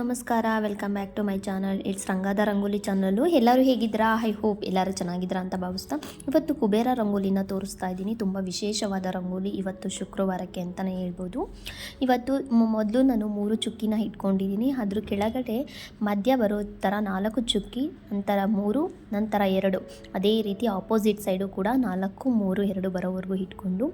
ನಮಸ್ಕಾರ welcome back to my channel it's Rangada Rangoli channel ಎಲ್ಲರೂ ಹೇಗಿದ್ದೀರಾ? ಐ ಹೋಪ್ ಎಲ್ಲರೂ ಚೆನ್ನಾಗಿದ್ದೀರಾ ಅಂತ ಭಾವಿಸ್ತಾ ಇವತ್ತು ಕುಬೇರ ರಂಗೋಲಿನ ತೋರಿಸ್ತಾ ಇದ್ದೀನಿ. ತುಂಬ ವಿಶೇಷವಾದ ರಂಗೋಲಿ ಇವತ್ತು ಶುಕ್ರವಾರಕ್ಕೆ ಅಂತಲೇ ಹೇಳ್ಬೋದು. ಇವತ್ತು ಮೊದಲು ನಾನು ಮೂರು ಚುಕ್ಕಿನ ಇಟ್ಕೊಂಡಿದ್ದೀನಿ. ಅದ್ರ ಕೆಳಗಡೆ ಮಧ್ಯ ಬರೋ ಥರ ನಾಲ್ಕು ಚುಕ್ಕಿ, ನಂತರ ಮೂರು, ನಂತರ ಎರಡು. ಅದೇ ರೀತಿ ಆಪೋಸಿಟ್ ಸೈಡು ಕೂಡ ನಾಲ್ಕು, ಮೂರು, ಎರಡು ಬರೋವರೆಗೂ ಇಟ್ಕೊಂಡು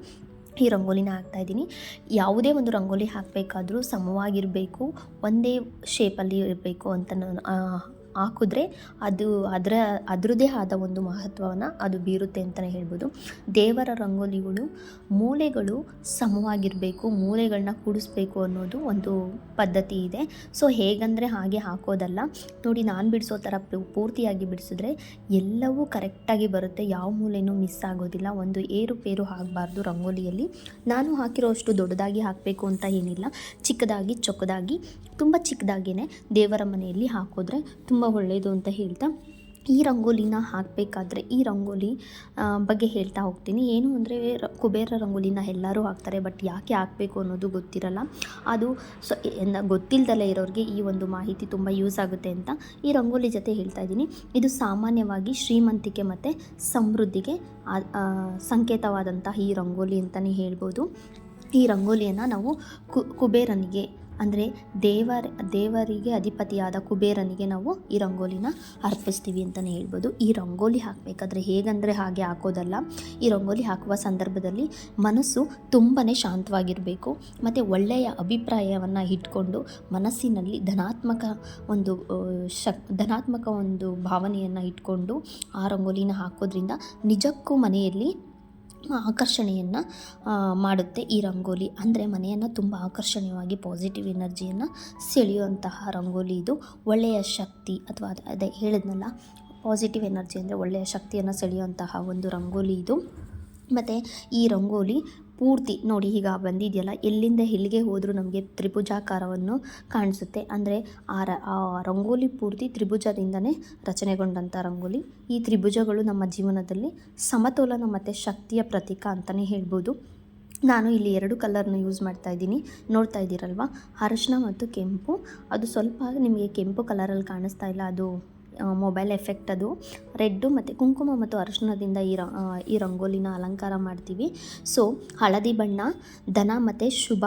ಈ ರಂಗೋಲಿನ ಹಾಕ್ತಾ ಇದ್ದೀನಿ. ಯಾವುದೇ ಒಂದು ರಂಗೋಲಿ ಹಾಕಬೇಕಾದ್ರೂ ಸಮವಾಗಿರಬೇಕು ಒಂದೇ ಶೇಪಲ್ಲಿ ಇರಬೇಕು ಅಂತ ನಾನು ಹಾಕಿದ್ರೆ ಅದು ಅದರ, ಅದರದ್ದೇ ಆದ ಒಂದು ಮಹತ್ವವನ್ನು ಅದು ಬೀರುತ್ತೆ ಅಂತಲೇ ಹೇಳ್ಬೋದು. ದೇವರ ರಂಗೋಲಿಗಳು ಮೂಲೆಗಳು ಸಮವಾಗಿರಬೇಕು ಮೂಲೆಗಳನ್ನ ಕೂಡಿಸ್ಬೇಕು ಅನ್ನೋದು ಒಂದು ಪದ್ಧತಿ ಇದೆ. ಸೊ, ಹೇಗಂದರೆ ಹಾಗೆ ಹಾಕೋದಲ್ಲ. ನೋಡಿ, ನಾನು ಬಿಡಿಸೋ ಥರ ಪೂರ್ತಿಯಾಗಿ ಬಿಡಿಸಿದ್ರೆ ಎಲ್ಲವೂ ಕರೆಕ್ಟಾಗಿ ಬರುತ್ತೆ. ಯಾವ ಮೂಲೆಯೂ ಮಿಸ್ ಆಗೋದಿಲ್ಲ. ಒಂದು ಏರುಪೇರು ಆಗಬಾರ್ದು ರಂಗೋಲಿಯಲ್ಲಿ. ನಾನು ಹಾಕಿರೋ ಅಷ್ಟು ದೊಡ್ಡದಾಗಿ ಹಾಕಬೇಕು ಅಂತ ಏನಿಲ್ಲ. ಚಿಕ್ಕದಾಗಿ, ಚೊಕ್ಕದಾಗಿ, ತುಂಬ ಚಿಕ್ಕದಾಗಿಯೇ ದೇವರ ಮನೆಯಲ್ಲಿ ಹಾಕಿದ್ರೆ ತುಂಬ ಒಳ್ಳೆಯದು ಅಂತ ಹೇಳ್ತಾ ಈ ರಂಗೋಲಿನ ಹಾಕಬೇಕಾದ್ರೆ ಈ ರಂಗೋಲಿ ಬಗ್ಗೆ ಹೇಳ್ತಾ ಹೋಗ್ತೀನಿ. ಏನು ಅಂದರೆ ಕುಬೇರ ರಂಗೋಲಿನ ಎಲ್ಲರೂ ಹಾಕ್ತಾರೆ, ಬಟ್ ಯಾಕೆ ಹಾಕಬೇಕು ಅನ್ನೋದು ಗೊತ್ತಿರಲ್ಲ. ಅದು ಸೊ ಗೊತ್ತಿಲ್ಲದಲ್ಲೇ ಇರೋರಿಗೆ ಈ ಒಂದು ಮಾಹಿತಿ ತುಂಬ ಯೂಸ್ ಆಗುತ್ತೆ ಅಂತ ಈ ರಂಗೋಲಿ ಜೊತೆ ಹೇಳ್ತಾ ಇದ್ದೀನಿ. ಇದು ಸಾಮಾನ್ಯವಾಗಿ ಶ್ರೀಮಂತಿಕೆ ಮತ್ತು ಸಮೃದ್ಧಿಗೆ ಸಂಕೇತವಾದಂತಹ ಈ ರಂಗೋಲಿ ಅಂತಲೇ ಹೇಳ್ಬೋದು. ಈ ರಂಗೋಲಿಯನ್ನು ನಾವು ಕುಬೇರನಿಗೆ, ಅಂದರೆ ದೇವರ, ದೇವರಿಗೆ ಅಧಿಪತಿಯಾದ ಕುಬೇರನಿಗೆ ನಾವು ಈ ರಂಗೋಲಿನ ಅರ್ಪಿಸ್ತೀವಿ ಅಂತಲೇ ಹೇಳ್ಬೋದು. ಈ ರಂಗೋಲಿ ಹಾಕಬೇಕಾದ್ರೆ ಹೇಗಂದರೆ ಹಾಗೆ ಹಾಕೋದಲ್ಲ. ಈ ರಂಗೋಲಿ ಹಾಕುವ ಸಂದರ್ಭದಲ್ಲಿ ಮನಸ್ಸು ತುಂಬಾ ಶಾಂತವಾಗಿರಬೇಕು. ಮತ್ತು ಒಳ್ಳೆಯ ಅಭಿಪ್ರಾಯವನ್ನು ಇಟ್ಕೊಂಡು ಮನಸ್ಸಿನಲ್ಲಿ ಧನಾತ್ಮಕ ಒಂದು ಶಕ್, ಧನಾತ್ಮಕ ಒಂದು ಭಾವನೆಯನ್ನು ಇಟ್ಕೊಂಡು ಆ ರಂಗೋಲಿನ ಹಾಕೋದ್ರಿಂದ ನಿಜಕ್ಕೂ ಮನೆಯಲ್ಲಿ ಆಕರ್ಷಣೆಯನ್ನು ಮಾಡುತ್ತೆ ಈ ರಂಗೋಲಿ. ಅಂದರೆ ಮನೆಯನ್ನು ತುಂಬ ಆಕರ್ಷಣೀಯವಾಗಿ ಪಾಸಿಟಿವ್ ಎನರ್ಜಿಯನ್ನು ಸೆಳೆಯುವಂತಹ ರಂಗೋಲಿ ಇದು. ಒಳ್ಳೆಯ ಶಕ್ತಿ ಅಥವಾ ಅದು ಹೇಳಿದ್ನಲ್ಲ ಪಾಸಿಟಿವ್ ಎನರ್ಜಿ ಅಂದರೆ ಒಳ್ಳೆಯ ಶಕ್ತಿಯನ್ನು ಸೆಳೆಯುವಂತಹ ಒಂದು ರಂಗೋಲಿ ಇದು. ಮತ್ತು ಈ ರಂಗೋಲಿ ಪೂರ್ತಿ ನೋಡಿ ಈಗ ಬಂದಿದೆಯಲ್ಲ, ಎಲ್ಲಿಂದ ಎಲ್ಲಿಗೆ ಹೋದರೂ ನಮಗೆ ತ್ರಿಭುಜಾಕಾರವನ್ನು ಕಾಣಿಸುತ್ತೆ. ಅಂದರೆ ಆ ರ, ಆ ರಂಗೋಲಿ ಪೂರ್ತಿ ತ್ರಿಭುಜದಿಂದನೇ ರಚನೆಗೊಂಡಂಥ ರಂಗೋಲಿ. ಈ ತ್ರಿಭುಜಗಳು ನಮ್ಮ ಜೀವನದಲ್ಲಿ ಸಮತೋಲನ ಮತ್ತು ಶಕ್ತಿಯ ಪ್ರತೀಕ ಅಂತಲೇ ಹೇಳ್ಬೋದು. ನಾನು ಇಲ್ಲಿ ಎರಡು ಕಲರ್ನ ಯೂಸ್ ಮಾಡ್ತಾ ಇದ್ದೀನಿ. ನೋಡ್ತಾ ಇದ್ದೀರಲ್ವ? ಅರಶಿನ ಮತ್ತು ಕೆಂಪು. ಅದು ಸ್ವಲ್ಪ ನಿಮಗೆ ಕೆಂಪು ಕಲರಲ್ಲಿ ಕಾಣಿಸ್ತಾ ಇಲ್ಲ, ಅದು ಮೊಬೈಲ್ ಎಫೆಕ್ಟ್ ಅದು. ರೆಡ್ಡು ಮತ್ತು ಕುಂಕುಮ ಮತ್ತು ಅರಿಶಿಣದಿಂದ ಈ ರ ಈ ರಂಗೋಲಿನ ಅಲಂಕಾರ ಮಾಡ್ತೀವಿ. ಸೊ ಹಳದಿ ಬಣ್ಣ ದನ ಮತ್ತು ಶುಭ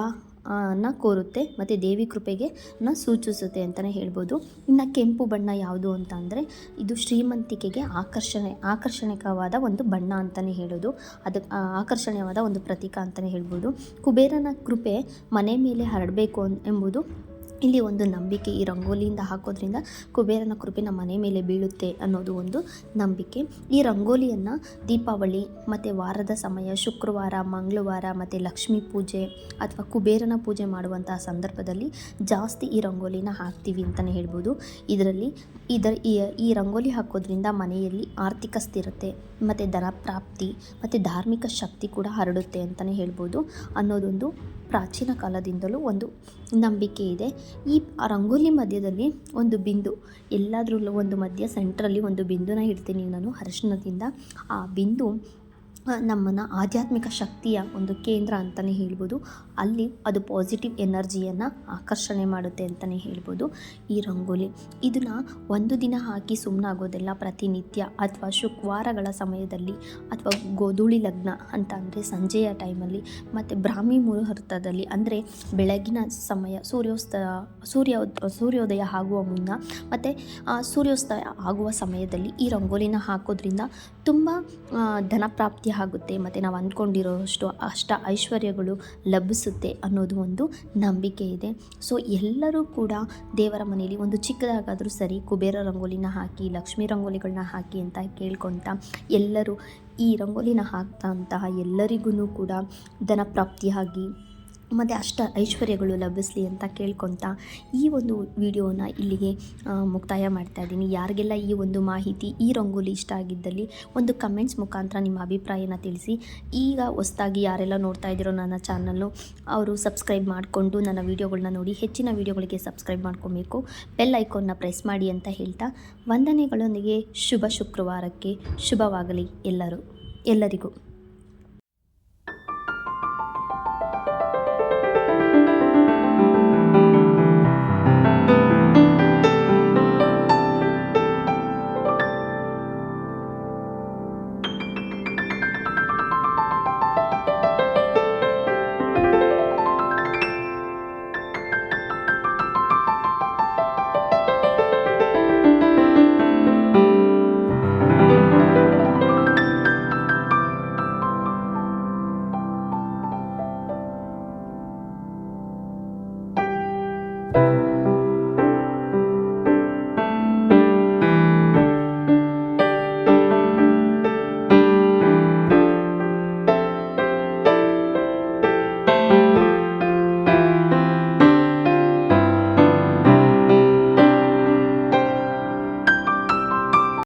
ನ ಕೋರುತ್ತೆ ಮತ್ತು ದೇವಿ ಕೃಪೆಗೆ ನ ಸೂಚಿಸುತ್ತೆ ಅಂತಲೇ ಹೇಳ್ಬೋದು. ಇನ್ನು ಕೆಂಪು ಬಣ್ಣ ಯಾವುದು ಅಂತ ಅಂದರೆ ಇದು ಶ್ರೀಮಂತಿಕೆಗೆ ಆಕರ್ಷಣೆ ಆಕರ್ಷಣಿಕವಾದ ಒಂದು ಬಣ್ಣ ಅಂತಲೇ ಹೇಳೋದು. ಅದು ಆ, ಆಕರ್ಷಣೀಯವಾದ ಒಂದು ಪ್ರತೀಕ ಅಂತಲೇ ಹೇಳ್ಬೋದು. ಕುಬೇರನ ಕೃಪೆ ಮನೆ ಮೇಲೆ ಹರಡಬೇಕು ಎಂಬುದು ಇಲ್ಲಿ ಒಂದು ನಂಬಿಕೆ ಈ ರಂಗೋಲಿಯಿಂದ ಹಾಕೋದ್ರಿಂದ ಕುಬೇರನ ಕೃಪೆ ನಮ್ಮ ಮನೆ ಮೇಲೆ ಬೀಳುತ್ತೆ ಅನ್ನೋದು ಒಂದು ನಂಬಿಕೆ. ಈ ರಂಗೋಲಿಯನ್ನು ದೀಪಾವಳಿ ಮತ್ತು ವಾರದ ಸಮಯ ಶುಕ್ರವಾರ, ಮಂಗಳವಾರ ಮತ್ತು ಲಕ್ಷ್ಮೀ ಪೂಜೆ ಅಥವಾ ಕುಬೇರನ ಪೂಜೆ ಮಾಡುವಂತಹ ಸಂದರ್ಭದಲ್ಲಿ ಜಾಸ್ತಿ ಈ ರಂಗೋಲಿನ ಹಾಕ್ತೀವಿ ಅಂತಲೇ ಹೇಳ್ಬೋದು. ಇದರಲ್ಲಿ ಇದರ ಈ ರಂಗೋಲಿ ಹಾಕೋದ್ರಿಂದ ಮನೆಯಲ್ಲಿ ಆರ್ಥಿಕ ಸ್ಥಿರತೆ ಮತ್ತು ಧನ ಪ್ರಾಪ್ತಿ ಮತ್ತು ಧಾರ್ಮಿಕ ಶಕ್ತಿ ಕೂಡ ಹರಡುತ್ತೆ ಅಂತಲೇ ಹೇಳ್ಬೋದು ಅನ್ನೋದೊಂದು ಪ್ರಾಚೀನ ಕಾಲದಿಂದಲೂ ಒಂದು ನಂಬಿಕೆ ಇದೆ. ಈ ರಂಗೋಲಿ ಮಧ್ಯದಲ್ಲಿ ಒಂದು ಬಿಂದು, ಎಲ್ಲದರಲ್ಲೂ ಒಂದು ಮಧ್ಯ ಸೆಂಟ್ರಲ್ಲಿ ಒಂದು ಬಿಂದುನ ಇಡ್ತೀನಿ ನಾನು ಅರಿಶಿಣದಿಂದ ಆ ಬಿಂದು ನಮ್ಮನ್ನು ಆಧ್ಯಾತ್ಮಿಕ ಶಕ್ತಿಯ ಒಂದು ಕೇಂದ್ರ ಅಂತಲೇ ಹೇಳ್ಬೋದು. ಅಲ್ಲಿ ಅದು ಪಾಸಿಟಿವ್ ಎನರ್ಜಿಯನ್ನು ಆಕರ್ಷಣೆ ಮಾಡುತ್ತೆ ಅಂತಲೇ ಹೇಳ್ಬೋದು ಈ ರಂಗೋಲಿ. ಇದನ್ನು ಒಂದು ದಿನ ಹಾಕಿ ಸುಮ್ಮನಾಗೋದೆಲ್ಲ ಪ್ರತಿನಿತ್ಯ ಅಥವಾ ಶುಕ್ರವಾರಗಳ ಸಮಯದಲ್ಲಿ ಅಥವಾ ಗೋಧೂಳಿ ಲಗ್ನ ಅಂತ ಅಂದರೆ ಸಂಜೆಯ ಟೈಮಲ್ಲಿ ಮತ್ತು ಬ್ರಾಹ್ಮಿ ಮುಹೂರ್ತದಲ್ಲಿ ಅಂದರೆ ಬೆಳಗಿನ ಸಮಯ ಸೂರ್ಯೋಸ್ತ ಸೂರ್ಯ ಸೂರ್ಯೋದಯ ಆಗುವ ಮುನ್ನ ಮತ್ತು ಸೂರ್ಯೋಸ್ತ ಆಗುವ ಸಮಯದಲ್ಲಿ ಈ ರಂಗೋಲಿನ ಹಾಕೋದ್ರಿಂದ ತುಂಬ ಆ, ಆಗುತ್ತೆ, ಮತ್ತು ನಾವು ಅಂದ್ಕೊಂಡಿರೋಷ್ಟು ಅಷ್ಟ ಐಶ್ವರ್ಯಗಳು ಲಭಿಸುತ್ತೆ ಅನ್ನೋದು ಒಂದು ನಂಬಿಕೆ ಇದೆ. ಸೊ ಎಲ್ಲರೂ ಕೂಡ ದೇವರ ಮನೆಯಲ್ಲಿ ಒಂದು ಚಿಕ್ಕದಾಗಾದರೂ ಸರಿ, ಕುಬೇರ ರಂಗೋಲಿನ ಹಾಕಿ, ಲಕ್ಷ್ಮೀ ರಂಗೋಲಿಗಳನ್ನ ಹಾಕಿ ಅಂತ ಕೇಳ್ಕೊತ, ಎಲ್ಲರೂ ಈ ರಂಗೋಲಿನ ಹಾಕ್ತಂತಹ ಎಲ್ಲರಿಗೂ ಕೂಡ ಧನ ಪ್ರಾಪ್ತಿಯಾಗಿ ಮತ್ತು ಅಷ್ಟ ಐಶ್ವರ್ಯಗಳು ಲಭಿಸಲಿ ಅಂತ ಕೇಳ್ಕೊತಾ ಈ ಒಂದು ವಿಡಿಯೋನ ಇಲ್ಲಿಗೆ ಮುಕ್ತಾಯ ಮಾಡ್ತಾ ಇದ್ದೀನಿ. ಯಾರಿಗೆಲ್ಲ ಈ ಒಂದು ಮಾಹಿತಿ, ಈ ರಂಗೋಲಿ ಇಷ್ಟ ಆಗಿದ್ದಲ್ಲಿ ಒಂದು ಕಮೆಂಟ್ಸ್ ಮುಖಾಂತರ ನಿಮ್ಮ ಅಭಿಪ್ರಾಯನ ತಿಳಿಸಿ. ಈಗ ಹೊಸ್ದಾಗಿ ಯಾರೆಲ್ಲ ನೋಡ್ತಾ ಇದ್ದೀರೋ ನನ್ನ ಚಾನಲ್ಲು, ಅವರು ಸಬ್ಸ್ಕ್ರೈಬ್ ಮಾಡಿಕೊಂಡು ನನ್ನ ವೀಡಿಯೋಗಳನ್ನ ನೋಡಿ, ಹೆಚ್ಚಿನ ವೀಡಿಯೋಗಳಿಗೆ ಸಬ್ಸ್ಕ್ರೈಬ್ ಮಾಡ್ಕೊಬೇಕು. ಬೆಲ್ ಐಕಾನ್ನ ಪ್ರೆಸ್ ಮಾಡಿ ಅಂತ ಹೇಳ್ತಾ, ವಂದನೆಗಳೊಂದಿಗೆ ಶುಭ ಶುಕ್ರವಾರಕ್ಕೆ ಶುಭವಾಗಲಿ ಎಲ್ಲರೂ, ಎಲ್ಲರಿಗೂ.